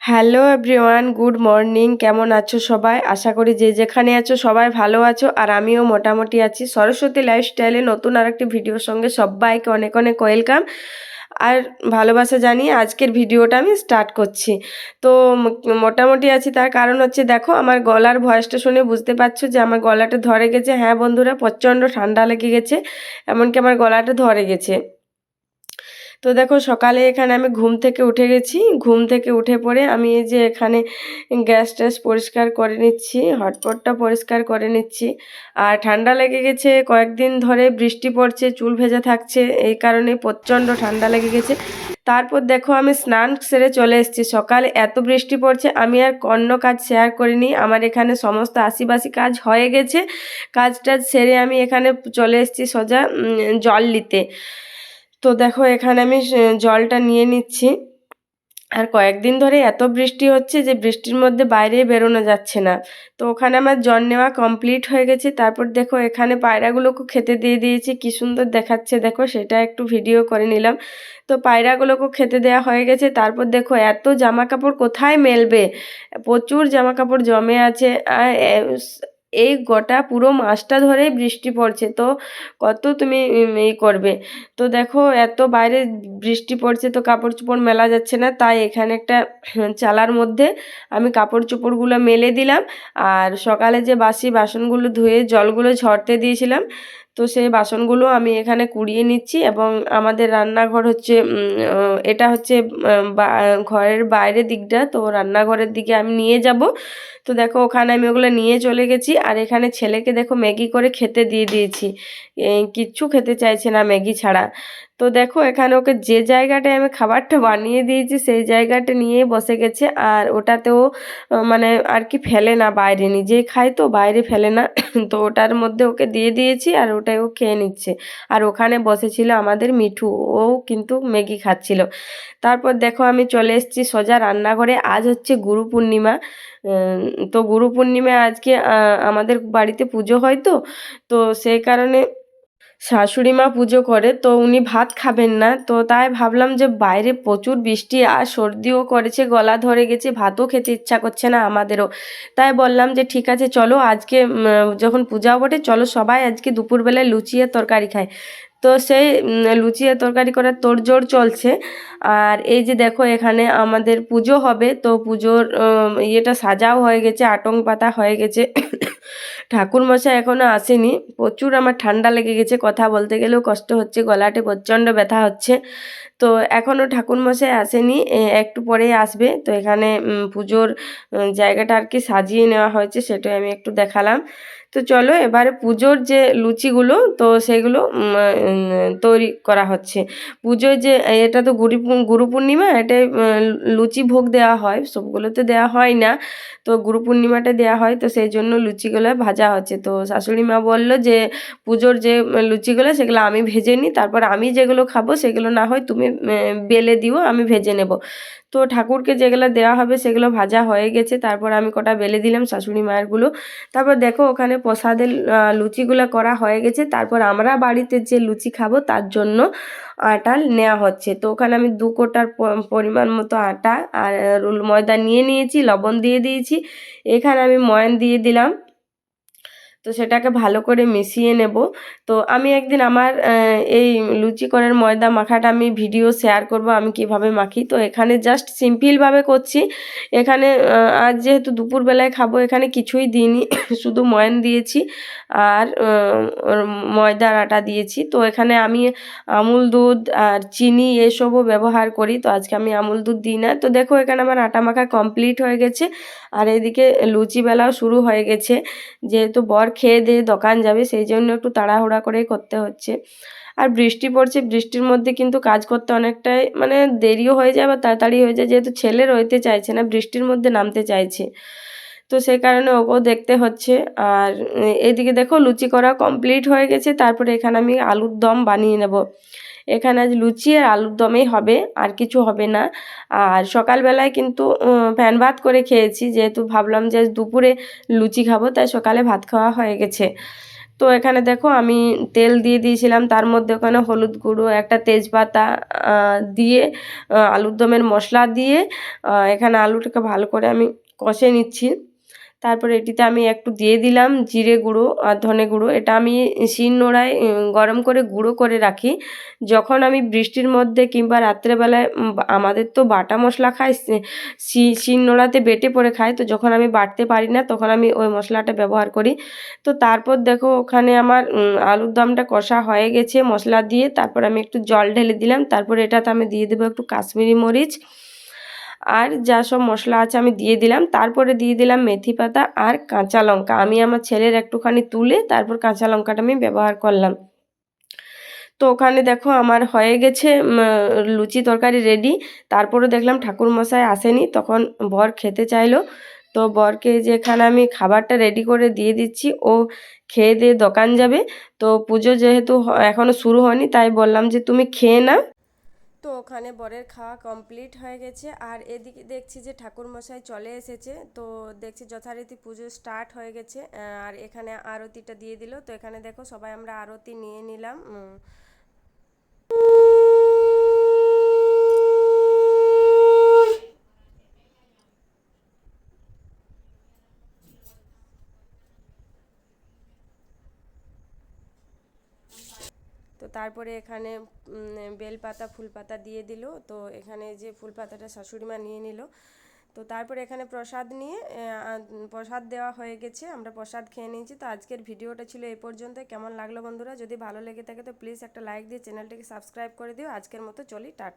Hello everyone, good morning. কেমন আছো সবাই? আশা করি যে যেখানে আছো সবাই ভালো আছো, আর আমিও মোটামুটি আছি। সরস্বতী লাইফস্টাইলে নতুন আর একটি ভিডিওর সঙ্গে সবাইকে অনেক অনেক ওয়েলকাম। আর ভালোবাসা জানিয়ে আজকের ভিডিওটা আমি স্টার্ট করছি। তো মোটামুটি আছি, তার কারণ হচ্ছে দেখো, আমার গলার ভয়েসটা শুনে বুঝতে পারছ যে আমার গলাটা ধরে গেছে। হ্যাঁ বন্ধুরা, প্রচণ্ড ঠান্ডা লেগে গেছে, এমনকি আমার গলাটা ধরে গেছে। তো দেখো সকালে এখানে আমি ঘুম থেকে উঠে গেছি। ঘুম থেকে উঠে পড়ে আমি এই যে এখানে গ্যাস ট্যাস পরিষ্কার করে নিচ্ছি, হটপটটা পরিষ্কার করে নিচ্ছি। আর ঠান্ডা লেগে গেছে, কয়েকদিন ধরে বৃষ্টি পড়ছে, চুল ভেজা থাকছে, এই কারণে প্রচণ্ড ঠান্ডা লেগে গেছে। তারপর দেখো আমি স্নান সেরে চলে এসেছি। সকালে এত বৃষ্টি পড়ছে, আমি আর অন্য কাজ শেয়ার করিনি। আমার এখানে সমস্ত আশিবাসি কাজ হয়ে গেছে। কাজ টাজ সেরে আমি এখানে চলে এসেছি সোজা জল নিতে। তো দেখো, এখানে আমি জলটা নিয়ে নিচ্ছি। আর কয়েকদিন ধরে এত বৃষ্টি হচ্ছে যে, বৃষ্টির মধ্যে বাইরে বেরোনো যাচ্ছে না। তো ওখানে আমার জল নেওয়া কমপ্লিট হয়ে গেছে। তারপর দেখো, এখানে পায়রাগুলোকে খেতে দিয়ে দিয়েছি। কি সুন্দর দেখাচ্ছে দেখো, সেটা একটু ভিডিও করে নিলাম। তো পায়রাগুলোকে খেতে দেওয়া হয়ে গেছে। তারপর দেখো, এত জামা কাপড় কোথায় মেলবে? প্রচুর জামা কাপড় জমে আছে এই গোটা পুরো মাসটা ধরেই বৃষ্টি পড়ছে। তো কত তুমি এই করবে? তো দেখো, এত বাইরে বৃষ্টি পড়ছে তো কাপড় চোপড় মেলা যাচ্ছে না। তাই এখানে একটা চালার মধ্যে আমি কাপড় চোপড়গুলো মেলে দিলাম। আর সকালে যে বাসি বাসনগুলো ধুয়ে জলগুলো ঝরতে দিয়েছিলাম তো সেই বাসনগুলো আমি এখানে কুড়িয়ে নিচ্ছি এবং আমাদের রান্নাঘর হচ্ছে এটা হচ্ছে ঘরের বাইরের দিকটা। তো রান্নাঘরের দিকে আমি নিয়ে যাব। তো দেখো, ওখানে আমি ওগুলো নিয়ে চলে গেছি। আর এখানে ছেলেকে দেখো ম্যাগি করে খেতে দিয়ে দিয়েছি। কিচ্ছু খেতে চাইছে না ম্যাগি ছাড়া। তো দেখো, এখানে ওকে যে জায়গাটায় আমি খাবারটা বানিয়ে দিয়েছি, সেই জায়গাটা নিয়েই বসে গেছে। আর ওটাতেও মানে আর কি ফেলে না বাইরে, নিজেই খায় তো, বাইরে ফেলে না। তো ওটার মধ্যে ওকে দিয়ে দিয়েছি আর ওটাই ও খেয়ে নিচ্ছে। আর ওখানে বসেছিল আমাদের মিঠু, ও কিন্তু ম্যাগি খাচ্ছিল। তারপর দেখো, আমি চলে এসেছি সোজা রান্নাঘরে। আজ হচ্ছে গুরু পূর্ণিমা। তো গুরু পূর্ণিমায় আজকে আমাদের বাড়িতে পুজো হয় তো। তো সেই কারণে শাশুড়ি মা পুজো করে, তো উনি ভাত খাবেন না। তো তাই ভাবলাম যে বাইরে প্রচুর বৃষ্টি আর সর্দিও করেছে, গলা ধরে গেছে, ভাতও খেতে ইচ্ছা করছে না আমাদেরও। তাই বললাম যে ঠিক আছে, চলো আজকে যখন পূজা বটে, চলো সবাই আজকে দুপুরবেলায় লুচি আর তরকারি খায় তো সেই লুচি আর তরকারি করার তোড়জোড় চলছে। আর এই যে দেখো এখানে আমাদের পুজো হবে, তো পুজোর ইয়েটা সাজাও হয়ে গেছে, আটং পাতা হয়ে গেছে। ঠাকুর এখনও এখনও আসেনি। প্রচুর আমার ঠান্ডা লেগে গেছে। কথা বলতে গেলেও কষ্ট হচ্ছে গলাটে প্রচণ্ড ব্যথা হচ্ছে। তো এখনও ঠাকুর মশাই আসেনি একটু পরেই আসবে। তো এখানে পুজোর জায়গাটা আর কি সাজিয়ে নেওয়া হয়েছে সেটাই আমি একটু দেখালাম। তো চলো এবারে পুজোর যে লুচিগুলো, তো সেগুলো তৈরি করা হচ্ছে। পুজোয় যে, এটা তো গুরু গুরু পূর্ণিমা, এটাই লুচি ভোগ দেওয়া হয়, সবগুলোতে দেওয়া হয় না। তো গুরু পূর্ণিমাটা দেওয়া হয়, তো সেই জন্য লুচিগুলো ভাজা হচ্ছে। তো শাশুড়ি মা বলল যে, পুজোর যে লুচিগুলো, সেগুলো আমি ভেজে নিই, তারপর আমি যেগুলো খাব, সেগুলো না হয় তুমি বেলে দিও, আমি ভেজে নেব। তো ঠাকুরকে যেগুলো দেওয়া হবে সেগুলো ভাজা হয়ে গেছে, তারপর আমি কটা বেলে দিলাম শাশুড়ি মায়েরগুলো। তারপর দেখো ওখানে প্রসাদের লুচিগুলো করা হয়ে গেছে, তারপর আমরা বাড়িতে যে লুচি খাব তার জন্য আটা নেওয়া হচ্ছে। তো ওখানে আমি দু কোটার পরিমাণ মতো আটা আর রুল ময়দা নিয়ে নিয়েছি, লবণ দিয়ে দিয়েছি, এখানে আমি ময়ান দিয়ে দিলাম। তো সেটাকে ভালো করে মিশিয়ে নেব। তো আমি একদিন আমার এই লুচি করার ময়দা মাখাটা আমি ভিডিও শেয়ার করব, আমি কীভাবে মাখি। তো এখানে জাস্ট সিম্পলভাবে করছি। এখানে আজ যেহেতু দুপুরবেলায় খাব, এখানে কিছুই দিইনি, শুধু ময়ান দিয়েছি আর ময়দার আটা দিয়েছি। তো এখানে আমি আমুল দুধ আর চিনি এসবও ব্যবহার করি। তো আজকে আমি আমুল দুধ দিই না। তো দেখো, এখানে আমার আটা মাখা কমপ্লিট হয়ে গেছে। আর এদিকে লুচি বেলাও শুরু হয়ে গেছে। যেহেতু বর খেয়ে দিয়ে দোকান যাবে, সেই জন্য একটু তাড়াহুড়া করেই করতে হচ্ছে। আর বৃষ্টি পড়ছে, বৃষ্টির মধ্যে কিন্তু কাজ করতে অনেকটাই মানে দেরিও হয়ে যায় বা তাড়াতাড়ি হয়ে যায়, যেহেতু ছেলে রইতে চাইছে না, বৃষ্টির মধ্যে নামতে চাইছে। তো সেই কারণে ওকেও দেখতে হচ্ছে। আর এদিকে দেখো, লুচি করা কমপ্লিট হয়ে গেছে, তারপরে এখানে আমি আলুর দম বানিয়ে নেব। এখানে আজ লুচি আর আলুর দমেই হবে, আর কিছু হবে না। আর সকালবেলায় কিন্তু ফ্যান ভাত করে খেয়েছি, যেহেতু ভাবলাম যে দুপুরে লুচি খাব, তাই সকালে ভাত খাওয়া হয়ে গেছে। তো এখানে দেখো আমি তেল দিয়ে দিয়েছিলাম, তার মধ্যে ওখানে হলুদ গুঁড়ো, একটা তেজপাতা দিয়ে আলুর দমের মশলা দিয়ে এখানে আলুটাকে ভালো করে আমি কষে নিচ্ছি। তারপরে এটিতে আমি একটু দিয়ে দিলাম জিরে গুঁড়ো আর ধনে গুঁড়ো। এটা আমি শিল নোড়ায় গরম করে গুঁড়ো করে রাখি। যখন আমি বৃষ্টির মধ্যে কিংবা রাত্রেবেলায় আমাদের তো বাটা মশলা খাই শিল নোড়াতে বেটে পড়ে খাই, তো যখন আমি বাটতে পারি না, তখন আমি ওই মশলাটা ব্যবহার করি। তো তারপর দেখো, ওখানে আমার আলুর দমটা কষা হয়ে গেছে মশলা দিয়ে। তারপর আমি একটু জল ঢেলে দিলাম। তারপর এটাতে আমি দিয়ে দেবো একটু কাশ্মীরি মরিচ। আর যা সব মশলা আছে আমি দিয়ে দিলাম। তারপরে দিয়ে দিলাম মেথি পাতা আর কাঁচা লঙ্কা। আমি আমার ছেলের একটুখানি তুলে তারপর কাঁচা লঙ্কাটা আমি ব্যবহার করলাম। তো ওখানে দেখো আমার হয়ে গেছে লুচি তরকারি রেডি তারপরে দেখলাম ঠাকুর মশাই আসেনি, তখন বর খেতে চাইলো। তো বরকে যেখানে আমি খাবারটা রেডি করে দিয়ে দিচ্ছি, ও খেয়ে দিয়ে দোকান যাবে। তো পুজো যেহেতু এখনও শুরু হয়নি, তাই বললাম যে তুমি খেয়ে নাও। তো ওখানে বরের খাওয়া কমপ্লিট হয়ে গেছে। আর এদিকে দেখছি যে ঠাকুরমশাই চলে এসেছে। তো দেখছি যথারীতি পুজো স্টার্ট হয়ে গেছে। আর এখানে আরতিটা দিয়ে দিল। তো এখানে দেখো সবাই আমরা আরতি নিয়ে নিলাম। তারপরে এখানে বেলপাতা, ফুলপাতা দিয়ে দিল। তো এখানে যে ফুলপাতাটা শাশুড়িমা নিয়ে নিল। তো তারপরে এখানে প্রসাদ নিয়ে প্রসাদ দেওয়া হয়ে গেছে। আমরা প্রসাদ খেয়ে নিয়েছি। তো আজকের ভিডিওটা ছিল এই পর্যন্ত কেমন লাগল বন্ধুরা? যদি ভালো লেগে থাকে, তো প্লিজ একটা লাইক দিয়ে চ্যানেলটাকে সাবস্ক্রাইব করে দিও। আজকের মতো চলি, টাটা।